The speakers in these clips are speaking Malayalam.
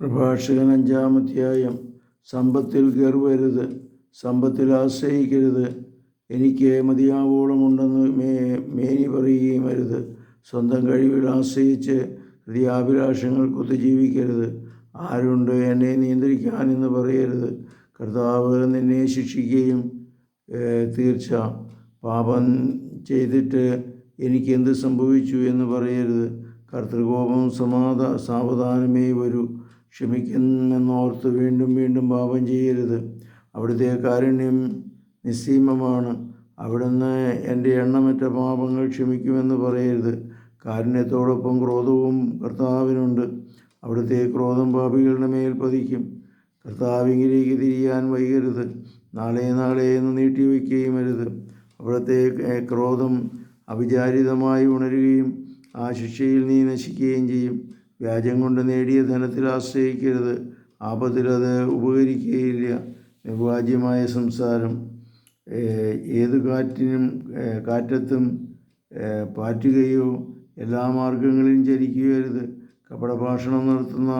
പ്രഭാഷകൻ അഞ്ചാമധ്യായം. സമ്പത്തിൽ കയറുവരുത് സമ്പത്തിൽ ആശ്രയിക്കരുത്. എനിക്ക് മതിയാവോളമുണ്ടെന്ന് മേ മേനി പറയുകയും അരുത്. സ്വന്തം കഴിവിൽ ആശ്രയിച്ച് ഹൃദയാഭിലാഷങ്ങൾക്കൊത്ത് ജീവിക്കരുത് ആരുണ്ട് എന്നെ നിയന്ത്രിക്കാനെന്ന് പറയരുത്. കർത്താവ് നിന്നെ ശിക്ഷിക്കുകയും തീർച്ച. പാപം ചെയ്തിട്ട് എനിക്കെന്ത് സംഭവിച്ചു എന്ന് പറയരുത്. കർത്തൃകോപം സമാധ സാവധാനമേ വരൂ. ക്ഷമിക്കുമെന്നോർത്ത് വീണ്ടും വീണ്ടും പാപം ചെയ്യരുത്. അവിടുത്തെ കാരുണ്യം നിസ്സീമമാണ്. അവിടുന്ന് എന്റെ എണ്ണമറ്റ പാപങ്ങൾ ക്ഷമിക്കുമെന്ന് പറയരുത്. കാരുണ്യത്തോടൊപ്പം ക്രോധവും കർത്താവിനുണ്ട്. അവിടുത്തെ ക്രോധം പാപികളുടെ മേൽ പതിക്കും. കർത്താവിങ്കിലേക്ക് തിരിയാൻ വൈകരുത്. നാളെ നാളെ എന്ന് നീട്ടിവെക്കുകയും അരുത്. അവിടുത്തെ ക്രോധം അവിചാരിതമായി ഉണരുകയും ആ ശിക്ഷയിൽ നീ നശിക്കുകയും ചെയ്യും. വ്യാജം കൊണ്ട് നേടിയ ധനത്തിൽ ആശ്രയിക്കരുത്. ആപത്തിൽ അത് ഉപകരിക്കുകയില്ല. നിർവാജ്യമായ സംസാരം ഏത് കാറ്റിനും കാറ്റത്തും പാറ്റുകയോ എല്ലാ മാർഗങ്ങളിലും ചരിക്കുകയരുത് കപടഭാഷണം നടത്തുന്ന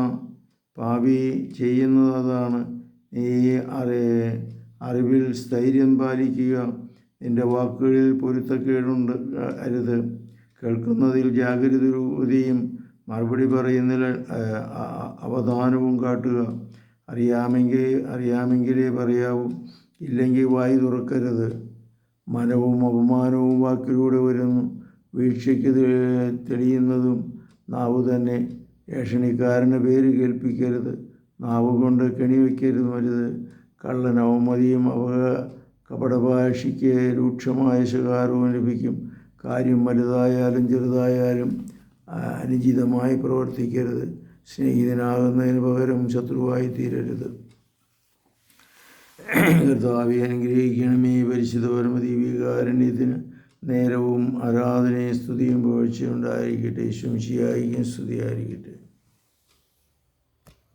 പാവി ചെയ്യുന്നത് അതാണ് നീ അറി അറിവിൽ സ്ഥൈര്യം പാലിക്കുക. നിന്റെ വാക്കുകളിൽ പൊരുത്തക്കേടുണ്ട് അരുത്. കേൾക്കുന്നതിൽ ജാഗ്രതയും മറുപടി പറയുന്നതിൽ അവധാനവും കാട്ടുക. അറിയാമെങ്കിൽ അറിയാമെങ്കിലേ പറയാവൂ. ഇല്ലെങ്കിൽ വായി തുറക്കരുത്. മനവും അപമാനവും വാക്കിലൂടെ വരുന്നു. വീഴ്ചയ്ക്ക് തെളിയുന്നതും നാവ് തന്നെ. ഏഷണിക്കാരന് പേര് കേൾപ്പിക്കരുത്. നാവ് കൊണ്ട് കെണി വയ്ക്കരുത് മരുത്. കള്ളൻ അവമതിയും അവ കപടഭാഷയ്ക്ക് രൂക്ഷമായ ശകാരവും ലഭിക്കും. കാര്യം വലുതായാലും ചെറുതായാലും അനുചിതമായി പ്രവർത്തിക്കരുത്. സ്നേഹിതനാകുന്നതിന് പകരം ശത്രുവായി തീരരുത്. കർത്താവെ അനുഗ്രഹിക്കണമേ. പരിശുദ്ധ പരമദീപികാരണ്യത്തിന് നേരവും ആരാധനയും സ്തുതിയും പുകഴ്ചയുണ്ടായിരിക്കട്ടെ ശംശിയായിരിക്കും സ്തുതിയായിരിക്കട്ടെ.